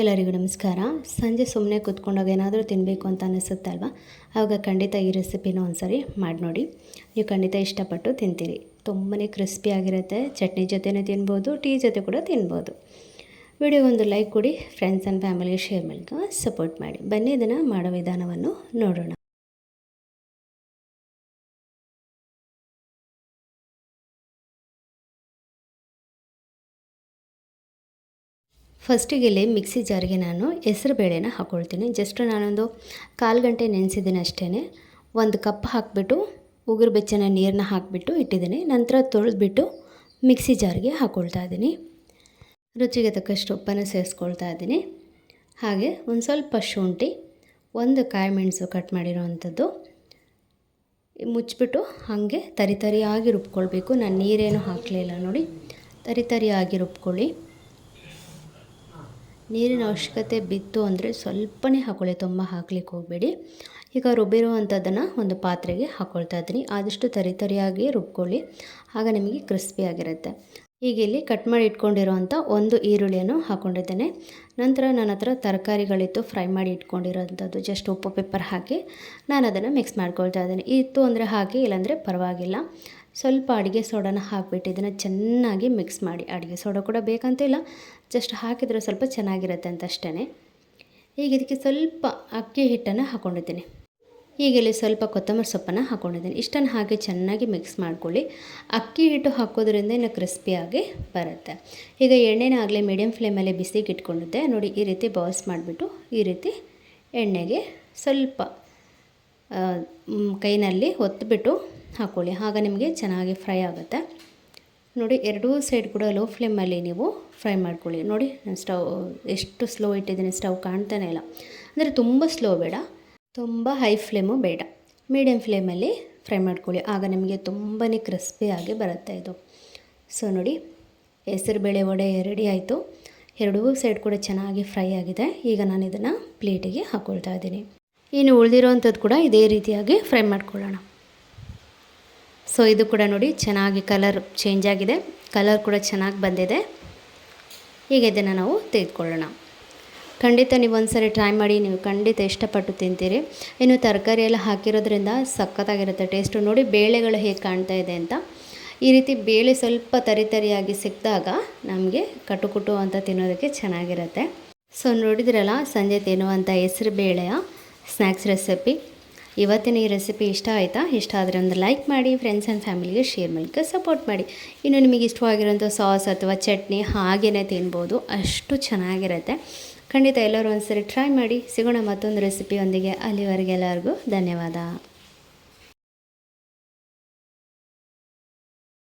ಎಲ್ಲರಿಗೂ ನಮಸ್ಕಾರ. ಸಂಜೆ ಸುಮ್ಮನೆ ಕೂತ್ಕೊಂಡಾಗ ಏನಾದರೂ ತಿನ್ನಬೇಕು ಅಂತ ಅನಿಸುತ್ತಲ್ವ? ಆವಾಗ ಖಂಡಿತ ಈ ರೆಸಿಪಿನ ಒಂದ್ಸರಿ ಮಾಡಿ ನೋಡಿ. ನೀವು ಖಂಡಿತ ಇಷ್ಟಪಟ್ಟು ತಿಂತೀರಿ. ತುಂಬಾ ಕ್ರಿಸ್ಪಿಯಾಗಿರುತ್ತೆ ಚಟ್ನಿ ಜೊತೆನೇ ತಿನ್ಬೋದು, ಟೀ ಜೊತೆ ಕೂಡ ತಿನ್ಬೋದು. ವಿಡಿಯೋ ಒಂದು ಲೈಕ್ ಕೊಡಿ. ಫ್ರೆಂಡ್ಸ್ ಆ್ಯಂಡ್ ಫ್ಯಾಮಿಲಿ ಶೇರ್ ಮೇಲೆ ಸಪೋರ್ಟ್ ಮಾಡಿ. ಬನ್ನಿ, ಇದನ್ನು ಮಾಡೋ ವಿಧಾನವನ್ನು ನೋಡೋಣ. ಫಸ್ಟಿಗೆ ಇಲ್ಲಿ ಮಿಕ್ಸಿ ಜಾರಿಗೆ ನಾನು ಹೆಸರು ಬೇಳೆನ ಹಾಕ್ಕೊಳ್ತೀನಿ ಜಸ್ಟ್ ನಾನೊಂದು ಕಾಲು ಗಂಟೆ ನೆನೆಸಿದ್ದೀನಿ ಅಷ್ಟೇ ಒಂದು ಕಪ್ ಹಾಕಿಬಿಟ್ಟು ಉಗುರು ಬೆಚ್ಚನ ನೀರನ್ನ ಹಾಕಿಬಿಟ್ಟು ಇಟ್ಟಿದ್ದೀನಿ. ನಂತರ ತೊಳೆದ್ಬಿಟ್ಟು ಮಿಕ್ಸಿ ಜಾರಿಗೆ ಹಾಕ್ಕೊಳ್ತಾ ಇದ್ದೀನಿ. ರುಚಿಗೆ ತಕ್ಕಷ್ಟು ಉಪ್ಪನ್ನು ಸೇರಿಸ್ಕೊಳ್ತಾ ಇದ್ದೀನಿ. ಹಾಗೆ ಒಂದು ಸ್ವಲ್ಪ ಶುಂಠಿ, ಒಂದು ಕಾಯಿ ಮೆಣಸು ಕಟ್ ಮಾಡಿರೋವಂಥದ್ದು. ಮುಚ್ಚಿಬಿಟ್ಟು ಹಾಗೆ ತರಿತರಿಯಾಗಿ ರುಬ್ಕೊಳ್ಬೇಕು. ನಾನು ನೀರೇನು ಹಾಕಲಿಲ್ಲ ನೋಡಿ. ತರಿತರಿಯಾಗಿ ರುಬ್ಕೊಳ್ಳಿ. ನೀರಿನ ಅವಶ್ಯಕತೆ ಬಿತ್ತು ಅಂದರೆ ಸ್ವಲ್ಪನೇ ಹಾಕೊಳ್ಳಿ, ತುಂಬ ಹಾಕ್ಲಿಕ್ಕೆ ಹೋಗಬೇಡಿ. ಈಗ ರುಬ್ಬಿರುವಂಥದ್ದನ್ನು ಒಂದು ಪಾತ್ರೆಗೆ ಹಾಕ್ಕೊಳ್ತಾ ಇದ್ದೀನಿ. ಆದಷ್ಟು ತರಿತರಿಯಾಗಿ ರುಬ್ಕೊಳ್ಳಿ. ಆಗ ನಿಮಗೆ ಕ್ರಿಸ್ಪಿಯಾಗಿರುತ್ತೆ ಈಗ ಇಲ್ಲಿ ಕಟ್ ಮಾಡಿ ಇಟ್ಕೊಂಡಿರೋವಂಥ ಒಂದು ಈರುಳ್ಳಿಯನ್ನು ಹಾಕ್ಕೊಂಡಿದ್ದೇನೆ ನಂತರ ನನ್ನ ಹತ್ರ ತರಕಾರಿಗಳಿತ್ತು ಫ್ರೈ ಮಾಡಿ ಇಟ್ಕೊಂಡಿರೋಂಥದ್ದು ಜಸ್ಟ್ ಉಪ್ಪು ಪೆಪ್ಪರ್ ಹಾಕಿ ನಾನು ಅದನ್ನು ಮಿಕ್ಸ್ ಮಾಡ್ಕೊಳ್ತಾ ಇದ್ದೀನಿ. ಇತ್ತು ಅಂದರೆ ಹಾಕಿ, ಇಲ್ಲಾಂದರೆ ಪರವಾಗಿಲ್ಲ. ಸ್ವಲ್ಪ ಅಡುಗೆ ಸೋಡಾನ ಹಾಕಿಬಿಟ್ಟು ಇದನ್ನು ಚೆನ್ನಾಗಿ ಮಿಕ್ಸ್ ಮಾಡಿ. ಅಡುಗೆ ಸೋಡಾ ಕೂಡ ಬೇಕಂತಿಲ್ಲ ಜಸ್ಟ್ ಹಾಕಿದರೆ ಸ್ವಲ್ಪ ಚೆನ್ನಾಗಿರುತ್ತೆ ಅಂತ ಅಷ್ಟೇ ಈಗ ಇದಕ್ಕೆ ಸ್ವಲ್ಪ ಅಕ್ಕಿ ಹಿಟ್ಟನ್ನು ಹಾಕ್ಕೊಂಡಿದ್ದೀನಿ ಈಗ ಇಲ್ಲಿ ಸ್ವಲ್ಪ ಕೊತ್ತಂಬರಿ ಸೊಪ್ಪನ್ನು ಹಾಕ್ಕೊಂಡಿದ್ದೀನಿ ಇಷ್ಟನ್ನು ಹಾಗೆ ಚೆನ್ನಾಗಿ ಮಿಕ್ಸ್ ಮಾಡ್ಕೊಳ್ಳಿ. ಅಕ್ಕಿ ಹಿಟ್ಟು ಹಾಕೋದ್ರಿಂದ ಇನ್ನು ಕ್ರಿಸ್ಪಿಯಾಗಿ ಬರುತ್ತೆ. ಈಗ ಎಣ್ಣೆನ ಆಗಲೇ ಮೀಡಿಯಮ್ ಫ್ಲೇಮಲ್ಲಿ ಬಿಸಿಗೆ ಇಟ್ಕೊಂಡಿದ್ದೆ. ನೋಡಿ, ಈ ರೀತಿ ಬಾಯ್ಸ್ ಮಾಡಿಬಿಟ್ಟು ಈ ರೀತಿ ಎಣ್ಣೆಗೆ ಸ್ವಲ್ಪ ಕೈನಲ್ಲಿ ಒತ್ತಿಬಿಟ್ಟು ಹಾಕ್ಕೊಳ್ಳಿ ಆಗ ನಿಮಗೆ ಚೆನ್ನಾಗಿ ಫ್ರೈ ಆಗುತ್ತೆ. ನೋಡಿ, ಎರಡೂ ಸೈಡ್ ಕೂಡ ಲೋ ಫ್ಲೇಮಲ್ಲಿ ನೀವು ಫ್ರೈ ಮಾಡ್ಕೊಳ್ಳಿ. ನೋಡಿ, ನಾನು ಸ್ಟವ್ ಎಷ್ಟು ಸ್ಲೋ ಇಟ್ಟಿದ್ದೀನಿ ಸ್ಟವ್ ಕಾಣ್ತಾನೆ ಇಲ್ಲ. ಅಂದರೆ ತುಂಬ ಸ್ಲೋ ಬೇಡ. ತುಂಬ ಹೈ ಫ್ಲೇಮು ಬೇಡ. ಮೀಡಿಯಮ್ ಫ್ಲೇಮಲ್ಲಿ ಫ್ರೈ ಮಾಡ್ಕೊಳ್ಳಿ. ಆಗ ನಿಮಗೆ ತುಂಬಾ ಕ್ರಿಸ್ಪಿಯಾಗಿ ಬರುತ್ತೆ ಇದು. ಸೊ ನೋಡಿ ಹೆಸರುಬೇಳೆ ವಡೆ ರೆಡಿ ಆಯಿತು. ಎರಡೂ ಸೈಡ್ ಕೂಡ ಚೆನ್ನಾಗಿ ಫ್ರೈ ಆಗಿದೆ. ಈಗ ನಾನು ಇದನ್ನು ಪ್ಲೇಟಿಗೆ ಹಾಕ್ಕೊಳ್ತಾ ಇದ್ದೀನಿ. ಇನ್ನು ಉಳಿದಿರೋವಂಥದ್ದು ಕೂಡ ಇದೇ ರೀತಿಯಾಗಿ ಫ್ರೈ ಮಾಡ್ಕೊಳ್ಳೋಣ. ಸೊ ಇದು ಕೂಡ ನೋಡಿ ಚೆನ್ನಾಗಿ ಕಲರ್ ಚೇಂಜ್ ಆಗಿದೆ. ಕಲರ್ ಕೂಡ ಚೆನ್ನಾಗಿ ಬಂದಿದೆ. ಈಗ ಇದನ್ನು ನಾವು ತೆಗೆದುಕೊಳ್ಳೋಣ. ಖಂಡಿತ ನೀವು ಒಂದ್ಸರಿ ಟ್ರೈ ಮಾಡಿ, ನೀವು ಖಂಡಿತ ಇಷ್ಟಪಟ್ಟು ತಿಂತೀರಿ. ಇನ್ನು ತರಕಾರಿ ಎಲ್ಲ ಹಾಕಿರೋದ್ರಿಂದ ಸಖತ್ತಾಗಿರುತ್ತೆ. ಟೇಸ್ಟು ನೋಡಿ ಬೇಳೆಗಳು ಹೇಗೆ ಕಾಣ್ತಾ ಇದೆ ಅಂತ. ಈ ರೀತಿ ಬೇಳೆ ಸ್ವಲ್ಪ ತರಿತರಿಯಾಗಿ ಸಿಕ್ಕಿದಾಗ ನಮಗೆ ಕಟುಕುಟು ಅಂತ ತಿನ್ನೋದಕ್ಕೆ ಚೆನ್ನಾಗಿರುತ್ತೆ. ಸೊ ನೋಡಿದ್ರಲ್ಲ, ಸಂಜೆ ತಿನ್ನುವಂಥ ಹೆಸರು ಬೇಳೆಯ ಸ್ನ್ಯಾಕ್ಸ್ ರೆಸಿಪಿ ಇವತ್ತಿನ ಈ ರೆಸಿಪಿ ಇಷ್ಟ ಆಯಿತಾ? ಇಷ್ಟ ಆದರೆ ಒಂದು ಲೈಕ್ ಮಾಡಿ ಫ್ರೆಂಡ್ಸ್ ಆ್ಯಂಡ್ ಫ್ಯಾಮಿಲಿಗೆ ಶೇರ್ ಮೂಲಕ ಸಪೋರ್ಟ್ ಮಾಡಿ. ಇನ್ನು ನಿಮಗೆ ಇಷ್ಟವಾಗಿರೋಂಥ ಸಾಸ್ ಅಥವಾ ಚಟ್ನಿ ಹಾಗೇ ತಿನ್ಬೋದು. ಅಷ್ಟು ಚೆನ್ನಾಗಿರುತ್ತೆ. ಖಂಡಿತ ಎಲ್ಲರೂ ಒಂದ್ಸರಿ ಟ್ರೈ ಮಾಡಿ ಸಿಗೋಣ ಮತ್ತೊಂದು ರೆಸಿಪಿಯೊಂದಿಗೆ ಅಲ್ಲಿವರೆಗೆ ಎಲ್ಲರಿಗೂ ಧನ್ಯವಾದ.